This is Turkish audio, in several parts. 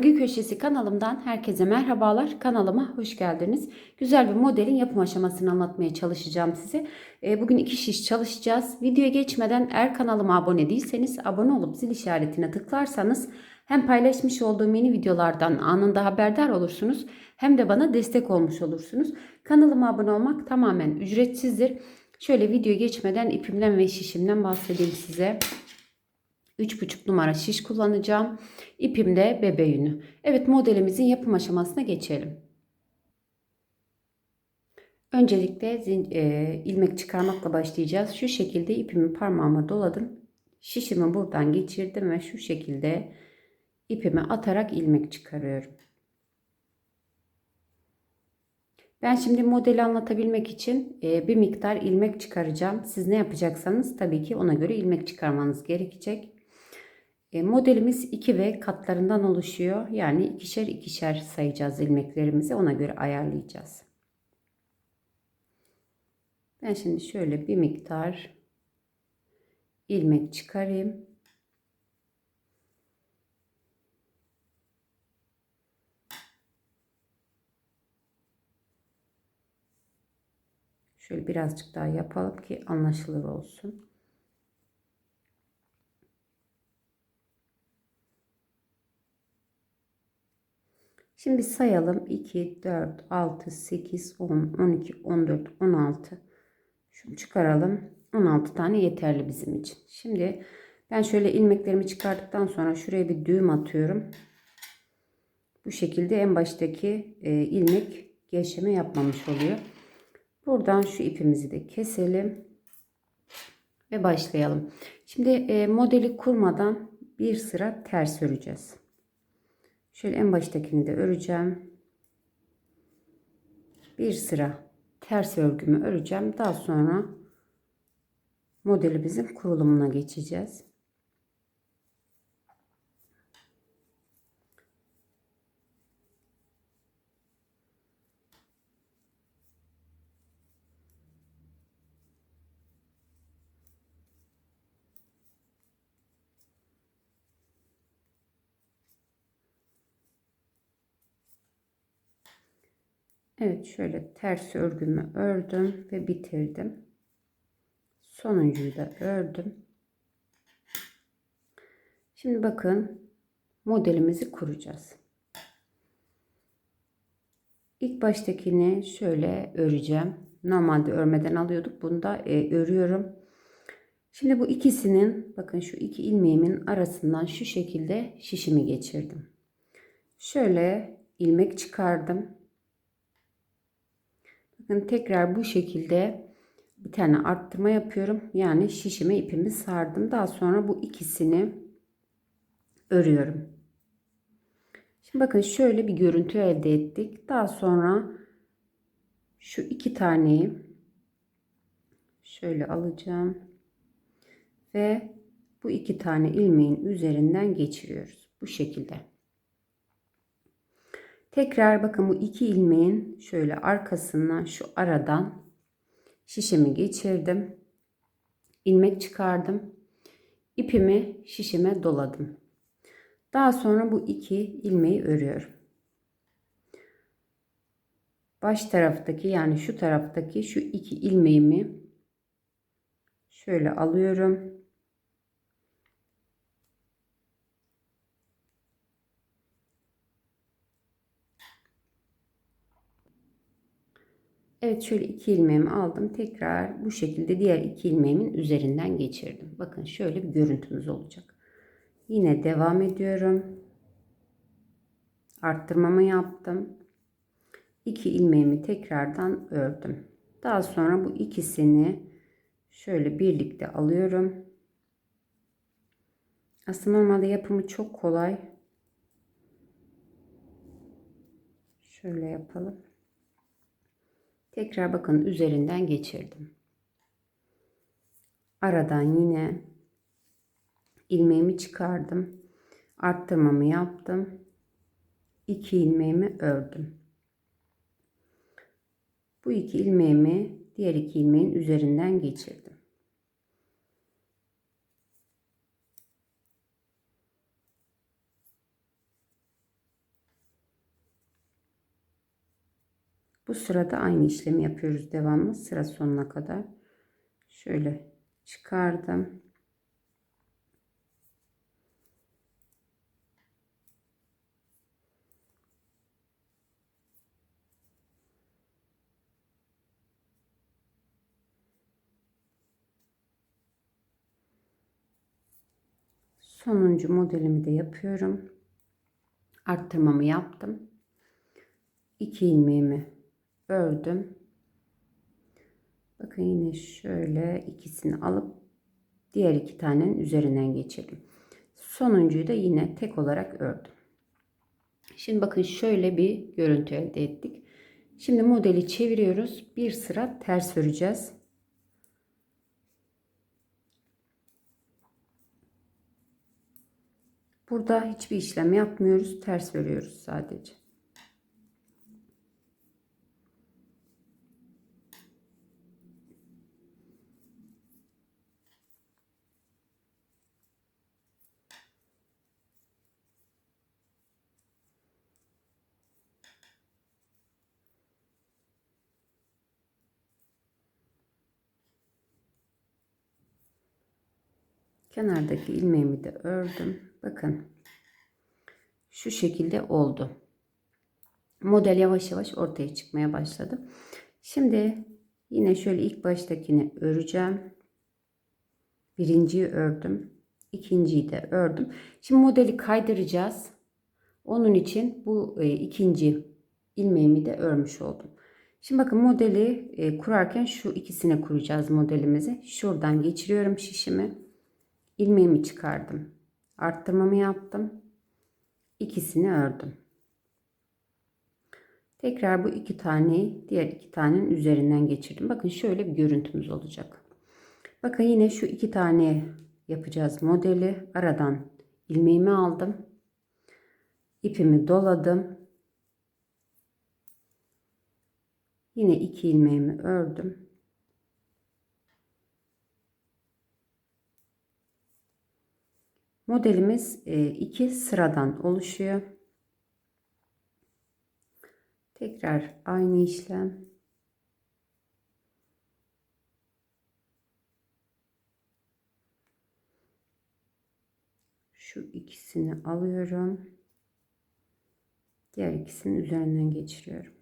Örgü Köşesi kanalımdan herkese merhabalar. Kanalıma hoş geldiniz. Güzel bir modelin yapım aşamasını anlatmaya çalışacağım size. E, Bugün iki şiş çalışacağız. Videoya geçmeden eğer kanalıma abone değilseniz abone olup zil işaretine tıklarsanız hem paylaşmış olduğum yeni videolardan anında haberdar olursunuz hem de bana destek olmuş olursunuz. Kanalıma abone olmak tamamen ücretsizdir. Şöyle video geçmeden ipimden ve şişimden bahsedeyim size. 3,5 numara şiş kullanacağım. İpim de bebe yünü. Evet modelimizin yapım aşamasına geçelim. Öncelikle e, ilmek çıkarmakla başlayacağız. Şu şekilde ipimi parmağıma doladım. Şişimi buradan geçirdim ve şu şekilde ipimi atarak ilmek çıkarıyorum. Ben şimdi modeli anlatabilmek için e, bir miktar ilmek çıkaracağım. Siz ne yapacaksanız tabii ki ona göre ilmek çıkarmanız gerekecek. E, modelimiz 2 ve katlarından oluşuyor. Yani ikişer ikişer sayacağız ilmeklerimizi. Ona göre ayarlayacağız. Ben şimdi şöyle bir miktar ilmek çıkarayım. Şöyle birazcık daha yapalım ki anlaşılır olsun. Şimdi sayalım. 2, 4, 6, 8, 10, 12, 14, 16. Şunu çıkaralım. 16 tane yeterli bizim için. Şimdi ben şöyle ilmeklerimi çıkardıktan sonra şuraya bir düğüm atıyorum. Bu şekilde en baştaki e, ilmek gevşeme yapmamış oluyor. Buradan şu ipimizi de keselim. Ve başlayalım. Şimdi e, modeli kurmadan bir sıra ters öreceğiz. Şöyle en baştakini de öreceğim. Bir sıra ters örgümü öreceğim. Daha sonra modelimizin kurulumuna geçeceğiz. Evet şöyle ters örgümü ördüm ve bitirdim. Sonuncuyu da ördüm. Şimdi bakın modelimizi kuracağız. İlk baştakini şöyle öreceğim. Normalde örmeden alıyorduk. Bunu da e, örüyorum. Şimdi bu ikisinin bakın şu iki ilmeğimin arasından şu şekilde şişimi geçirdim. Şöyle ilmek çıkardım. Bakın tekrar bu şekilde bir tane arttırma yapıyorum. Yani şişime ipimi sardım. Daha sonra bu ikisini örüyorum. Şimdi bakın şöyle bir görüntü elde ettik. Daha sonra şu iki taneyi şöyle alacağım. Ve bu iki tane ilmeğin üzerinden geçiriyoruz. Bu şekilde. Tekrar bakın bu iki ilmeğin şöyle arkasından şu aradan şişimi geçirdim. ilmek çıkardım. ipimi şişime doladım. Daha sonra bu iki ilmeği örüyorum. Baş taraftaki yani şu taraftaki şu iki ilmeğimi şöyle alıyorum. Evet şöyle iki ilmeğimi aldım. Tekrar bu şekilde diğer iki ilmeğimin üzerinden geçirdim. Bakın şöyle bir görüntümüz olacak. Yine devam ediyorum. Arttırmamı yaptım. İki ilmeğimi tekrardan ördüm. Daha sonra bu ikisini şöyle birlikte alıyorum. Aslında normalde yapımı çok kolay. Şöyle yapalım. Tekrar bakın üzerinden geçirdim. Aradan yine ilmeğimi çıkardım. Arttırmamı yaptım. İki ilmeğimi ördüm. Bu iki ilmeğimi diğer iki ilmeğin üzerinden geçirdim. Bu sırada aynı işlemi yapıyoruz devamlı sıra sonuna kadar. Şöyle çıkardım. Sonuncu modelimi de yapıyorum. Arttırmamı yaptım. 2 ilmeğimi ördüm. Bakın yine şöyle ikisini alıp diğer iki tanenin üzerinden geçirdim. Sonuncuyu da yine tek olarak ördüm. Şimdi bakın şöyle bir görüntü elde ettik. Şimdi modeli çeviriyoruz. Bir sıra ters öreceğiz. Burada hiçbir işlem yapmıyoruz. Ters örüyoruz sadece. Kenardaki ilmeğimi de ördüm. Bakın. Şu şekilde oldu. Model yavaş yavaş ortaya çıkmaya başladı. Şimdi yine şöyle ilk baştakini öreceğim. Birinciyi ördüm. ikinciyi de ördüm. Şimdi modeli kaydıracağız. Onun için bu e, ikinci ilmeğimi de örmüş oldum. Şimdi bakın modeli e, kurarken şu ikisine kuracağız modelimizi. Şuradan geçiriyorum şişimi ilmeğimi çıkardım. Arttırmamı yaptım. İkisini ördüm. Tekrar bu iki taneyi diğer iki tanenin üzerinden geçirdim. Bakın şöyle bir görüntümüz olacak. Bakın yine şu iki tane yapacağız modeli. Aradan ilmeğimi aldım. ipimi doladım. Yine iki ilmeğimi ördüm. Modelimiz e, iki sıradan oluşuyor. Tekrar aynı işlem. Şu ikisini alıyorum. Diğer ikisinin üzerinden geçiriyorum.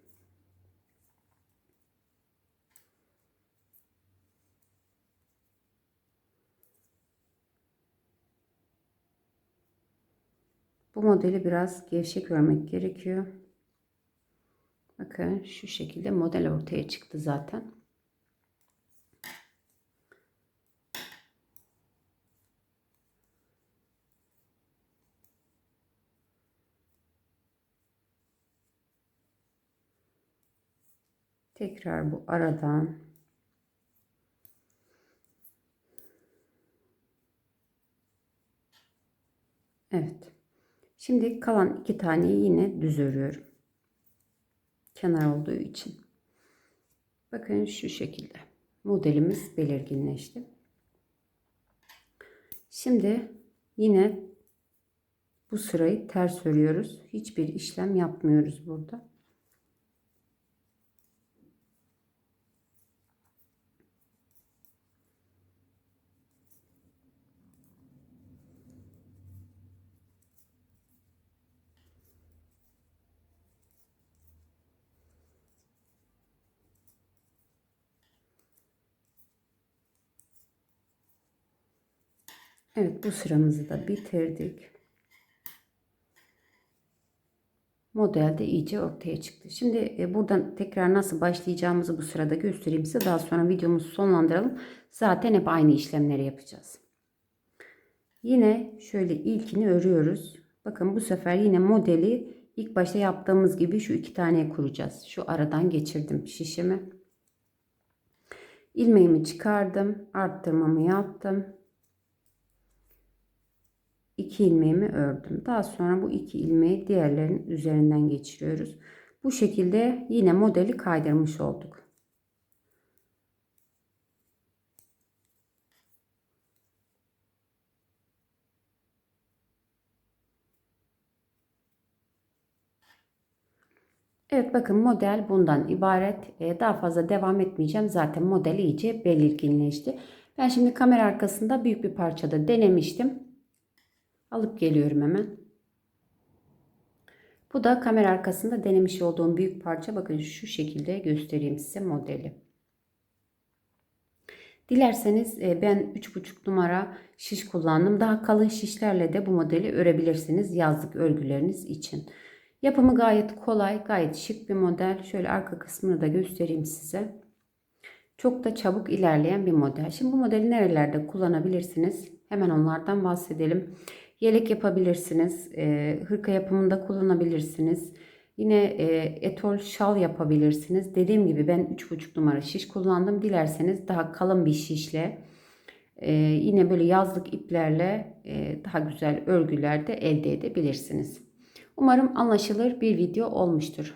Bu modeli biraz gevşek örmek gerekiyor. Bakın şu şekilde model ortaya çıktı zaten. Tekrar bu aradan Evet. Şimdi kalan iki taneyi yine düz örüyorum. Kenar olduğu için. Bakın şu şekilde. Modelimiz belirginleşti. Şimdi yine bu sırayı ters örüyoruz. Hiçbir işlem yapmıyoruz burada. Evet bu sıramızı da bitirdik. Model de iyice ortaya çıktı. Şimdi e, buradan tekrar nasıl başlayacağımızı bu sırada göstereyim size. Daha sonra videomuzu sonlandıralım. Zaten hep aynı işlemleri yapacağız. Yine şöyle ilkini örüyoruz. Bakın bu sefer yine modeli ilk başta yaptığımız gibi şu iki tane kuracağız. Şu aradan geçirdim şişimi. İlmeğimi çıkardım. Arttırmamı yaptım. 2 ilmeğimi ördüm. Daha sonra bu iki ilmeği diğerlerinin üzerinden geçiriyoruz. Bu şekilde yine modeli kaydırmış olduk. Evet bakın model bundan ibaret. Ee, daha fazla devam etmeyeceğim. Zaten model iyice belirginleşti. Ben şimdi kamera arkasında büyük bir parçada denemiştim. Alıp geliyorum hemen. Bu da kamera arkasında denemiş olduğum büyük parça. Bakın şu şekilde göstereyim size modeli. Dilerseniz e, ben 3,5 numara şiş kullandım. Daha kalın şişlerle de bu modeli örebilirsiniz yazlık örgüleriniz için. Yapımı gayet kolay, gayet şık bir model. Şöyle arka kısmını da göstereyim size. Çok da çabuk ilerleyen bir model. Şimdi bu modeli nerelerde kullanabilirsiniz? Hemen onlardan bahsedelim. Yelek yapabilirsiniz. E, hırka yapımında kullanabilirsiniz. Yine e, etol şal yapabilirsiniz. Dediğim gibi ben 3,5 numara şiş kullandım. Dilerseniz daha kalın bir şişle e, yine böyle yazlık iplerle e, daha güzel örgüler de elde edebilirsiniz. Umarım anlaşılır bir video olmuştur.